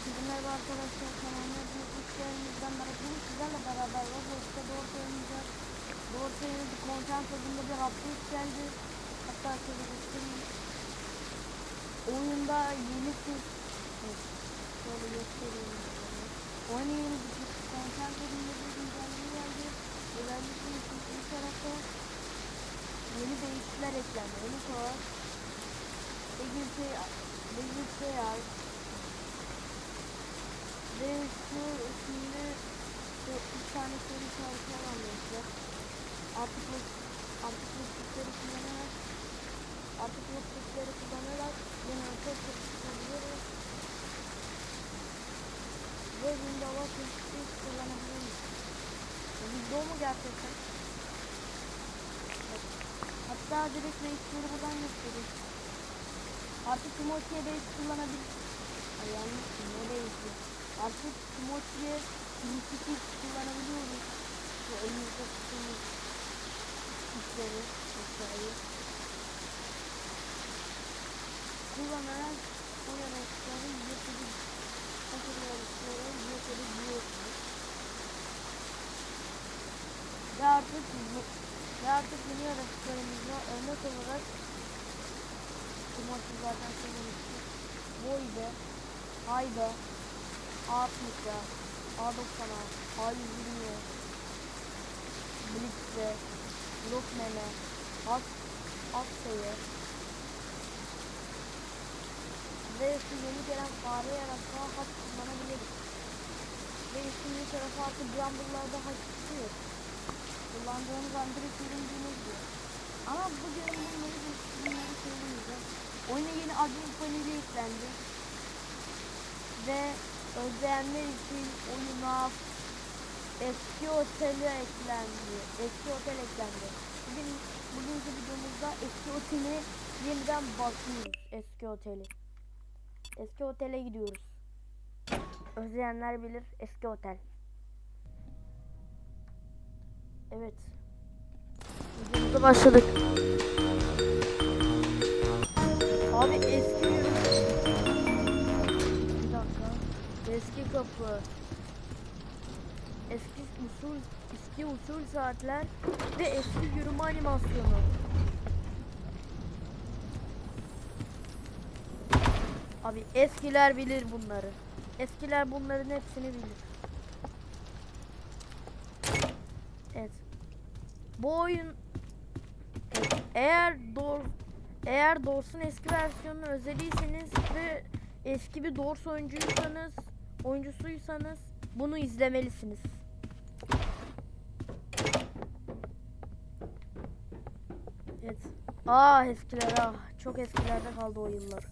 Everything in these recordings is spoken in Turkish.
Herkese merhaba arkadaşlar kanalıma hoş geldiniz. Ben bugün sizlerle beraber Roblox'ta doğru oynayacağız. Doğru oynadık. Content adında bir update geldi. Hatta şöyle göstereyim. Oyunda yeni bir şöyle göstereyim. Oyuna yeni bir content adında bir güncelleme geldi. Özellikle ikinci tarafta yeni değişiklikler eklendi. Ilk olarak bilgisayar, bilgisayar ve şu şimdi şu üç tane soru işareti var arkadaşlar. Artık artık bu tuşları kullanarak artık bu tuşları kullanarak yine çok çıkabiliyoruz. Ve Windows'a tuşları kullanabiliyoruz. Video mu gerçekten? Hatta direkt reisleri buradan gösteriyor. Artık Timoti'ye reis kullanabilir. Ay yanlış ne reisi? Artık Timothy'ye Timothy'yi kullanabiliyoruz. Şu elimizde tuttuğumuz işleri, işleri kullanarak o yaratıkların yeteri hatırlayışları yeteri biliyorsunuz. Ve artık ve artık yeni yaratıklarımızla örnek olarak Timothy'lerden söylemiştik. Boy ve Hayda 60 ya. A90'a. A120. Blitz'e. Lokmen'e. At. Aksa'ya. Ve şu yeni gelen fare yaratma hat kullanabiliriz. Ve üstünün tarafı artık Grumble'larda hat tutuyor. Kullandığımız an direkt ürüncümüz diyor. Ama bu görünümün yeni bir ürünleri söyleyeceğim. Oyuna yeni admin paneli eklendi. Ve özleyenler için oyuna eski oteli eklendi. Eski otel eklendi. Bugün bugünkü videomuzda eski oteli yeniden bakıyoruz. Eski oteli. Eski otele gidiyoruz. Özleyenler bilir eski otel. Evet. Videomuza başladık. Abi eski kapı. Eski usul eski usul saatler ve eski yürüme animasyonu. Abi eskiler bilir bunları. Eskiler bunların hepsini bilir. Evet. Bu oyun Evet, eğer doğru eğer Dors'un eski versiyonunu özlediyseniz ve eski bir Dors oyuncuysanız, oyuncusuysanız bunu izlemelisiniz. Evet. Ah eskiler ah. Çok eskilerde kaldı o yıllar.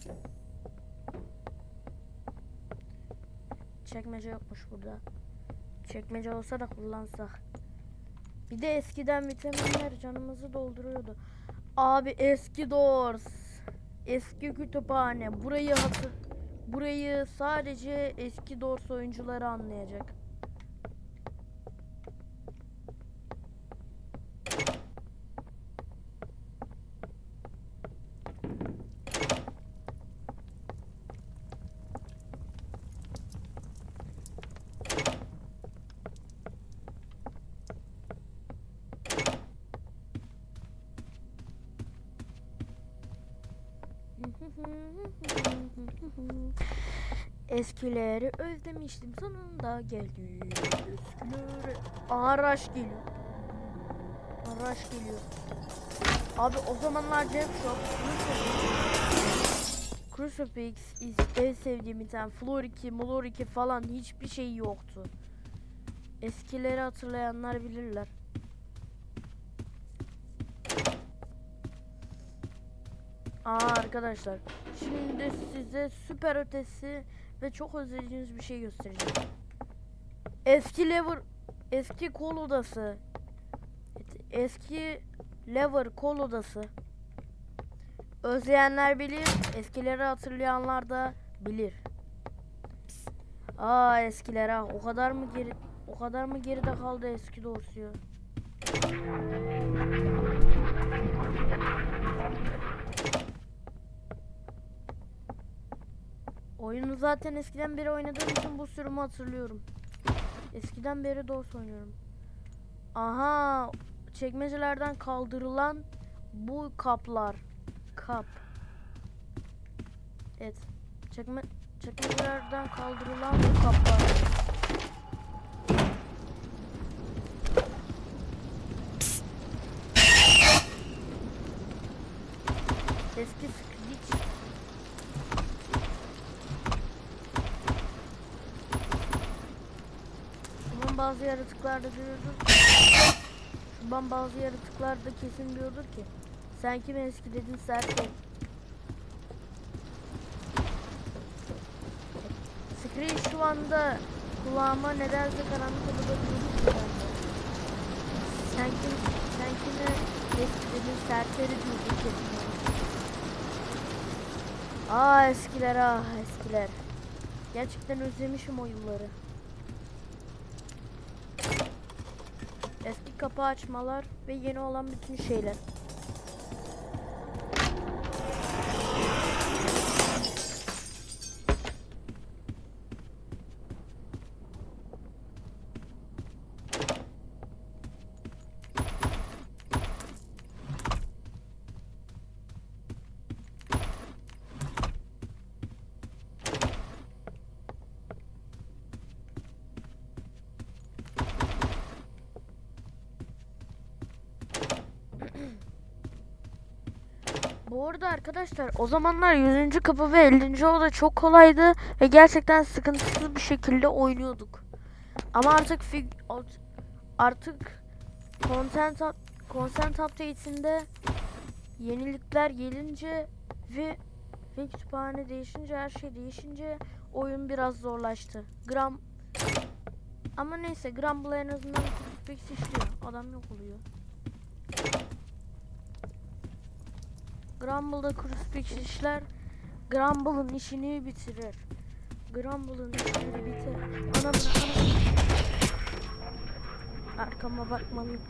Çekmece yokmuş burada. Çekmece olsa da kullansak. Bir de eskiden vitaminler canımızı dolduruyordu. Abi eski Doors. Eski kütüphane. Burayı hatır Burayı sadece eski Doors oyuncuları anlayacak. Eskileri özlemiştim sonunda geldi. Eskileri. Araç geliyor. Araç geliyor. Abi o zamanlar Jack Shop, Crucifix, en sevdiğim item, Floor 2, Molor 2 falan hiçbir şey yoktu. Eskileri hatırlayanlar bilirler. Aa arkadaşlar şimdi size süper ötesi ve çok özlediğiniz bir şey göstereceğim. Eski lever eski kol odası eski lever kol odası özleyenler bilir eskileri hatırlayanlar da bilir. Aa eskiler ha o kadar mı geri o kadar mı geride kaldı eski dosya? Oyunu zaten eskiden beri oynadığım için bu sürümü hatırlıyorum. Eskiden beri DOS oynuyorum. Aha, çekmecelerden kaldırılan bu kaplar. Kap. Evet. Çekme çekmecelerden kaldırılan bu kaplar. Eski Bazı yaratıklarda diyordur. Şundan bazı yaratıklarda kesin diyordur ki. Sen kimi eski dedin Serkan. Screech şu anda kulağıma nedense karanlık odada bende. Sen kim, sen kime eski dedin serseri diyordur kesin. Aa eskiler ah eskiler. Gerçekten özlemişim o yılları. Kapı açmalar ve yeni olan bütün şeyler. Bu arada arkadaşlar o zamanlar 100. kapı ve 50. oda çok kolaydı ve gerçekten sıkıntısız bir şekilde oynuyorduk. Ama artık fig art- artık content up- content update'inde yenilikler gelince ve ve kütüphane değişince her şey değişince oyun biraz zorlaştı. Gram ama neyse Grumble en azından Crucifix işliyor. Adam yok oluyor. Grumble'da Crucifix işler. Grumble'ın işini bitirir. Grumble'ın işini bitirir. Ana bırak ana. Arkama bakmalıyım.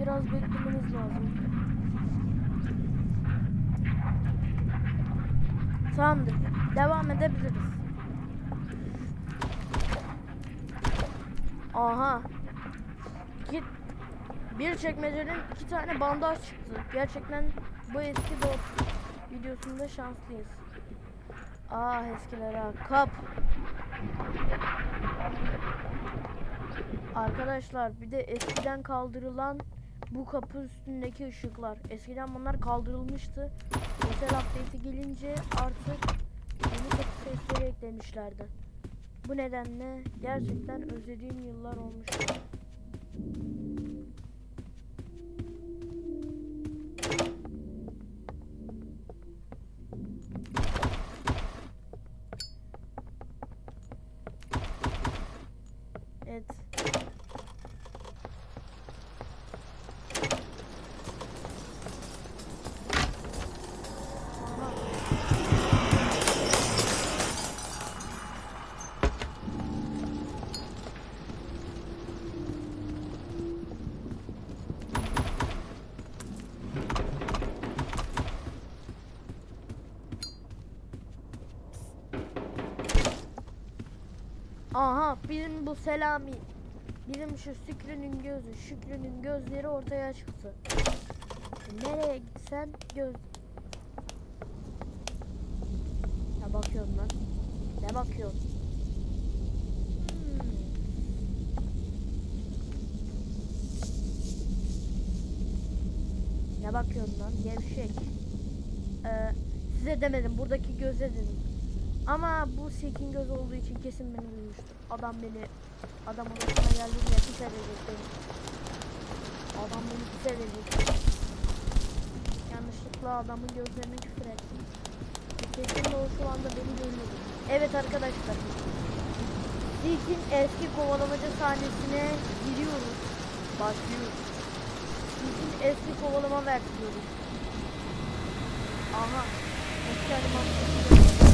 Biraz beklemeniz lazım. Tamamdır. Devam edebiliriz. Aha. Git. Bir çekmecenin iki tane bandaj çıktı. Gerçekten bu eski dost videosunda şanslıyız. Ah eskiler ha. Kap. Arkadaşlar bir de eskiden kaldırılan bu kapı üstündeki ışıklar. Eskiden bunlar kaldırılmıştı. Otel update'i gelince artık yeni kapı sesleri eklemişlerdi. Bu nedenle gerçekten özlediğim yıllar olmuştu. Aha bizim bu Selami bizim şu Şükrü'nün gözü Şükrü'nün gözleri ortaya çıktı. Nereye gitsen göz Ne bakıyorsun lan? Ne bakıyorsun? Hmm. Ne bakıyorsun lan? Gevşek. Ee, size demedim. Buradaki göze dedim. Ama bu sekin göz olduğu için kesin beni duymuştur. Adam beni adam odasına geldiğinde pis edecek beni. Adam beni pis edecek. Yanlışlıkla adamın gözlerine küfür ettim. Kesin o şu anda beni görüyor. Evet arkadaşlar. Seek'in eski kovalamaca sahnesine giriyoruz. Başlıyoruz. Seek'in eski kovalama versiyonu. Aha. Eski animasyon.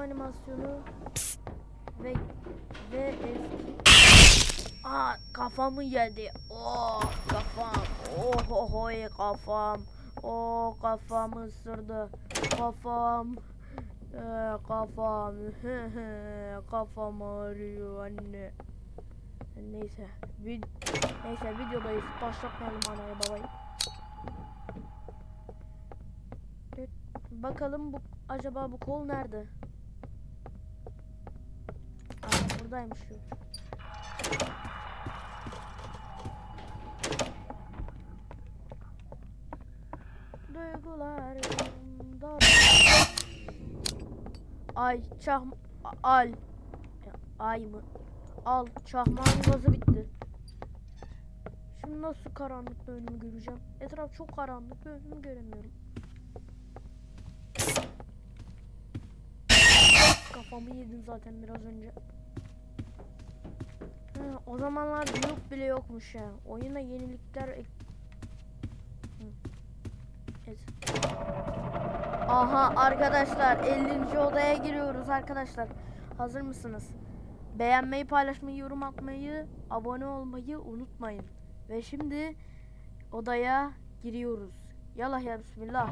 Çarpma animasyonu ve ve eski Aa kafamı yedi. Oh kafam. Oh oh oh kafam. Oh kafamı ısırdı. Kafam. Ee, kafam. kafam ağrıyor anne. Neyse. Vid Neyse videodayız. Başlatmayalım anayı babayı. Bakalım bu acaba bu kol nerede? Aa buradaymış şu. Duygularımda Ay çah al ay mı? Al çahmağın gazı bitti. Şimdi nasıl karanlıkta önümü göreceğim? Etraf çok karanlık ve önümü göremiyorum. Kafamı yedim zaten biraz önce. O zamanlar büyük bile yokmuş ya. Oyuna yenilikler ek... Evet. Aha arkadaşlar 50. odaya giriyoruz arkadaşlar. Hazır mısınız? Beğenmeyi, paylaşmayı, yorum atmayı, abone olmayı unutmayın. Ve şimdi odaya giriyoruz. Yallah ya bismillah.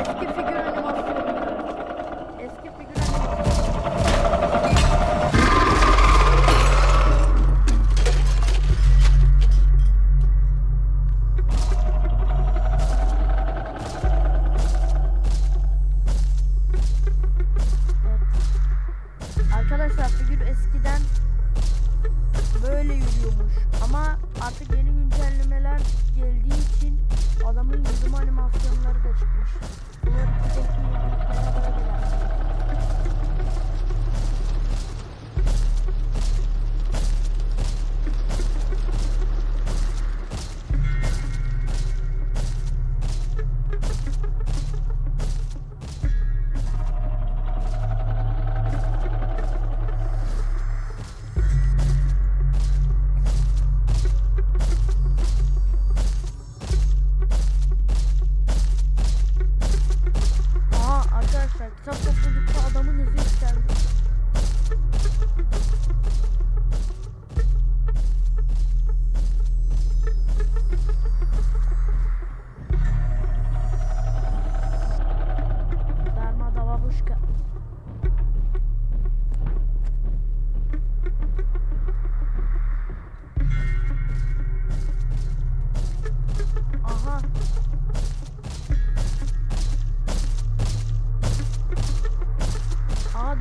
Eski figür animasyonu.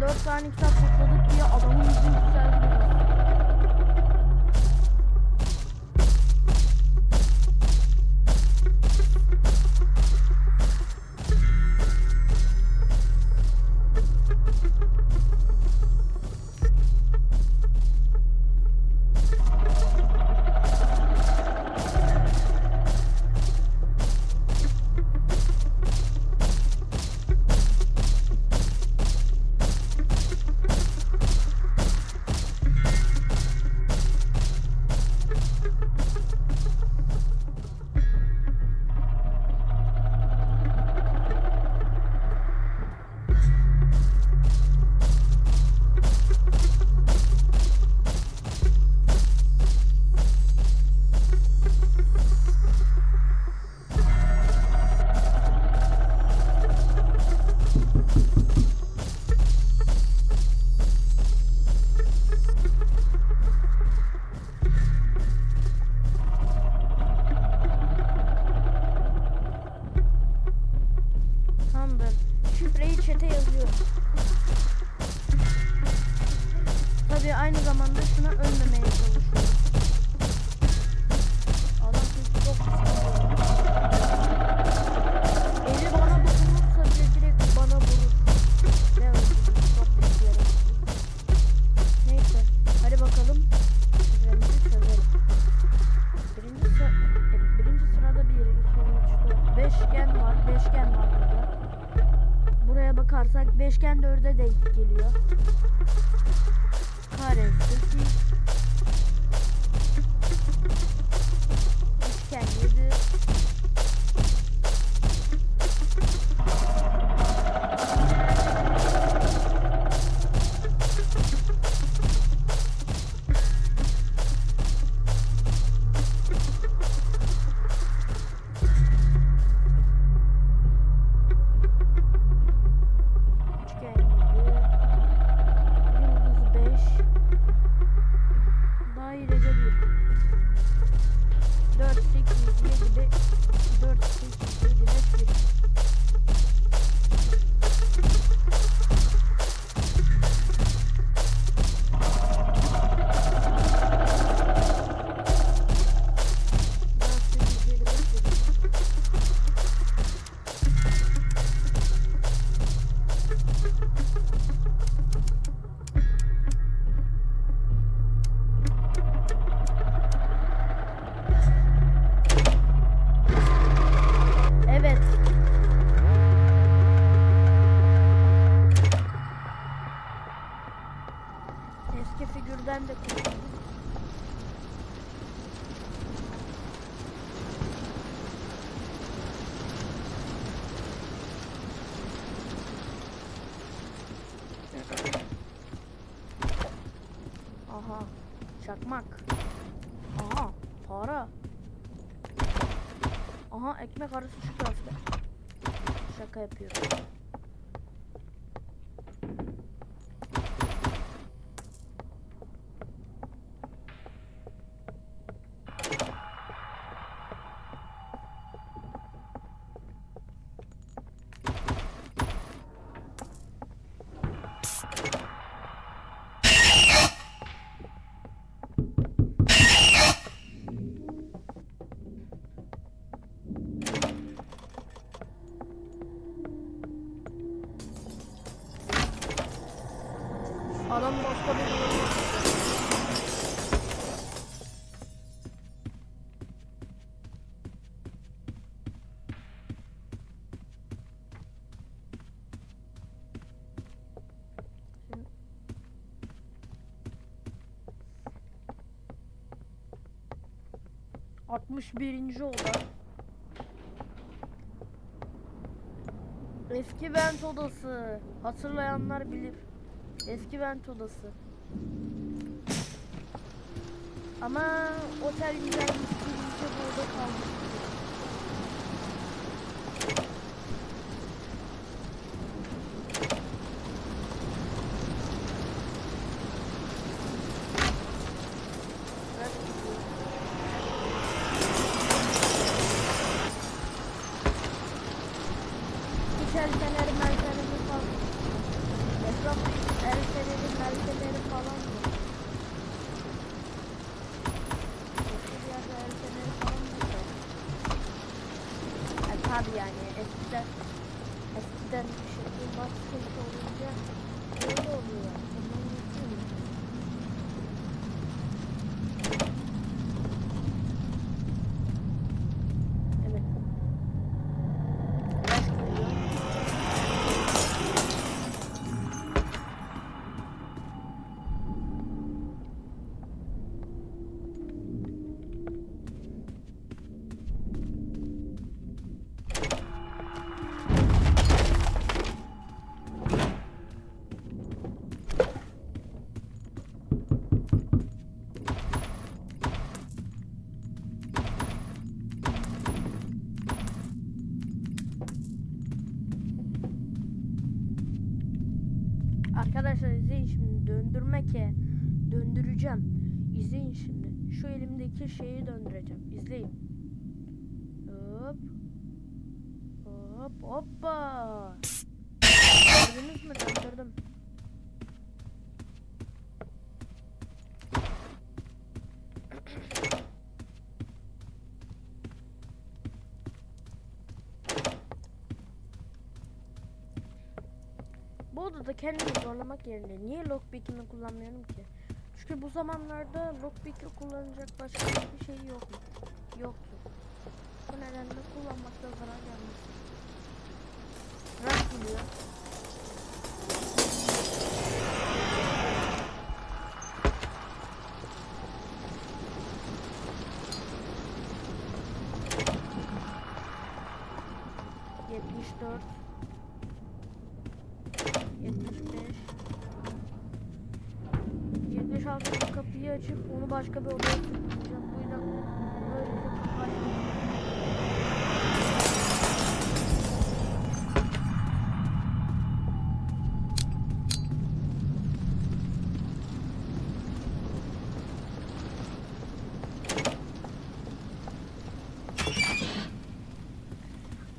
4 tane kitap topladık diye adamın yüzü yükseldi. Aha başka bir Altmış birinci oda. Eski vent odası. Hatırlayanlar bilir. Eski vent odası. Ama otel güzelmiş birinci burada kalmış. Şu elimdeki şeyi döndüreceğim. İzleyin. Hop. Hop hoppa. Gördünüz mü? Döndürdüm. Bu odada kendimi zorlamak yerine niye lockpick'imi kullanmıyorum ki? Çünkü bu zamanlarda lockpick'i kullanacak başka hiçbir şey yok? Yoktu. Bu nedenle kullanmakta zarar gelmez. Rast gidiyor. Yetmiş dört. Açıp onu başka bir odaya tıklayacağım. Bu yüzden böylece kapı açmayacağım.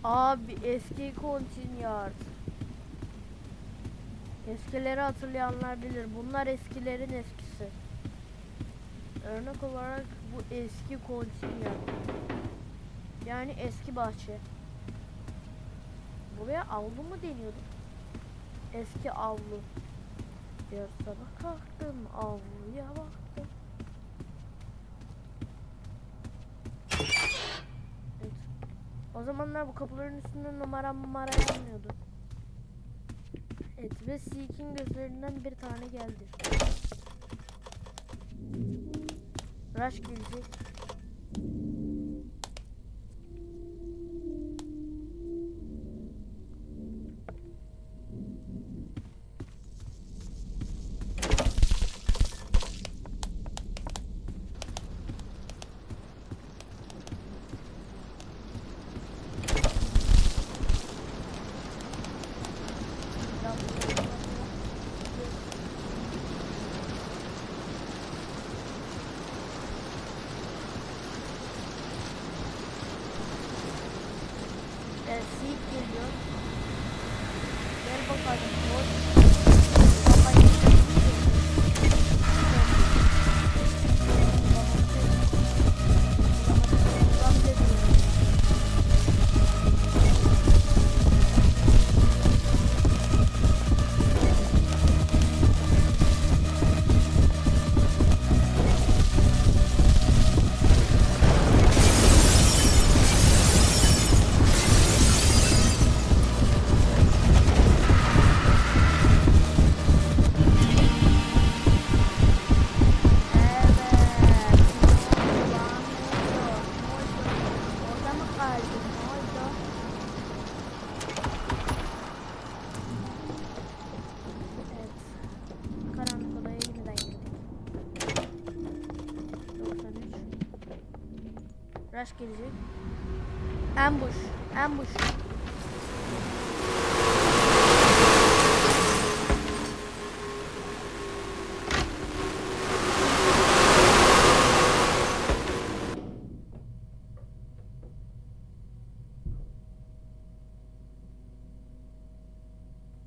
Abi eski kontinyar. Eskileri hatırlayanlar bilir. Bunlar eskilerin eskisi. Örnek olarak bu eski kontinyan. Yani eski bahçe. Buraya avlu mu deniyordu? Eski avlu. Bir sabah kalktım avluya baktım. Evet. O zamanlar bu kapıların üstünde numara numara yazmıyordu. Evet ve Seek'in gözlerinden bir tane geldi. Rush gelecek.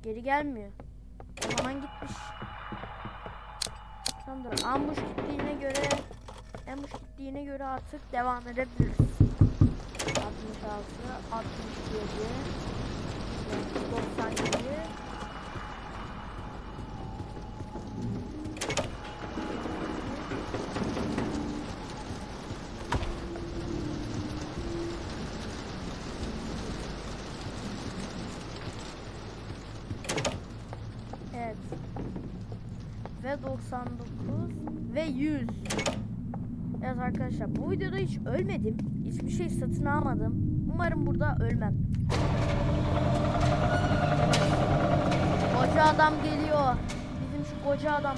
Geri gelmiyor. O zaman gitmiş. Tamamdır. Ambush gittiğine göre Ambush gittiğine göre artık devam edebiliriz. 66, 67, 97 Evet. Ve 99 ve 100. Evet arkadaşlar bu videoda hiç ölmedim. Hiçbir şey satın almadım. Umarım burada ölmem. Koca adam geliyor. Bizim şu koca adam.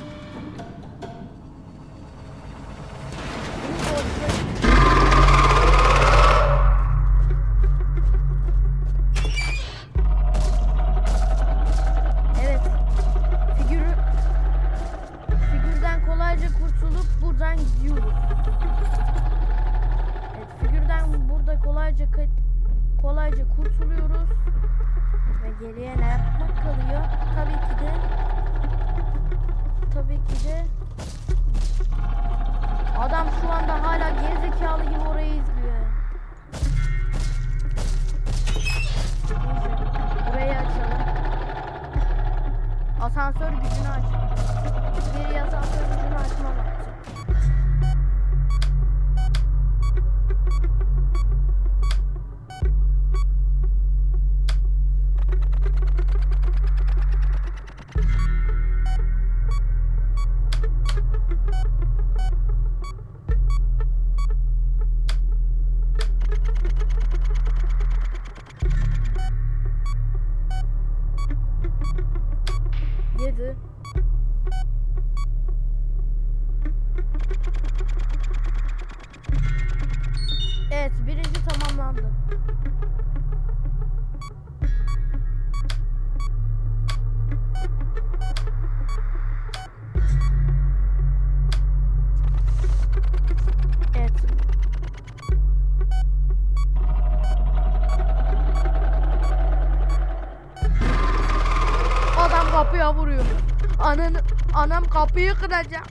Kapıyı kıracak.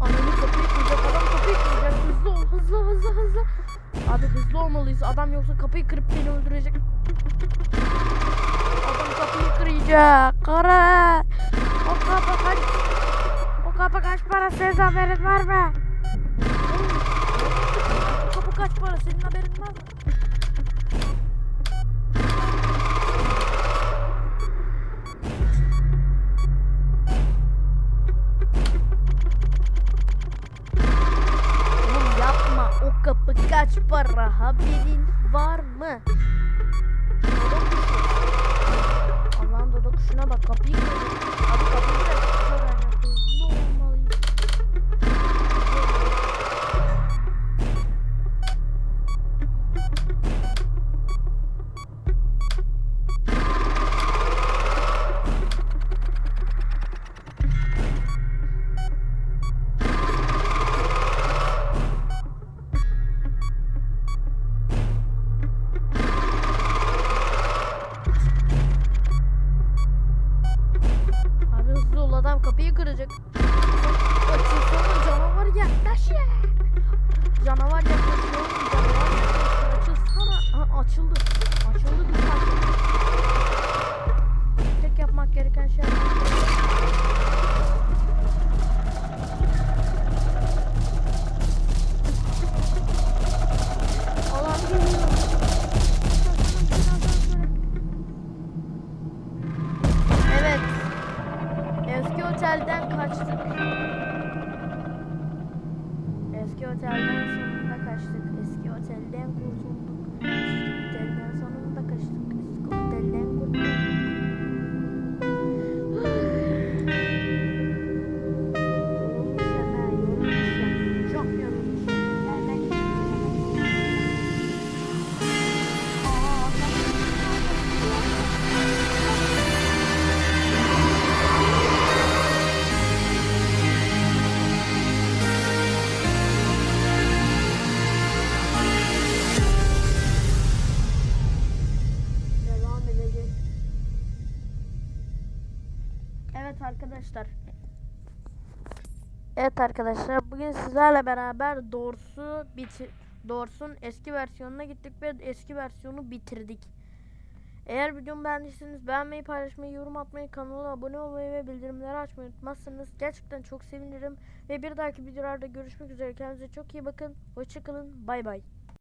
Ananı kapıyı kıracak. Adam kapıyı kıracak. Hızlı ol. Hızlı hızlı hızlı. Abi hızlı olmalıyız. Adam yoksa kapıyı kırıp beni öldürecek. Adam kapıyı kıracak. Kara. O kapı kaç. O kapı kaç para senin haberin var mı? O kapı kaç para senin haberin var mı? Kaç para haberin var mı? Allah'ın dodo kuşuna bak kapıyı kırdı. Abi kapıyı Evet arkadaşlar bugün sizlerle beraber Doors'u bitir Doors'un eski versiyonuna gittik ve eski versiyonu bitirdik. Eğer videomu beğendiyseniz beğenmeyi, paylaşmayı, yorum atmayı, kanala abone olmayı ve bildirimleri açmayı unutmazsanız gerçekten çok sevinirim. Ve bir dahaki videolarda görüşmek üzere. Kendinize çok iyi bakın. Hoşçakalın. Bay bay.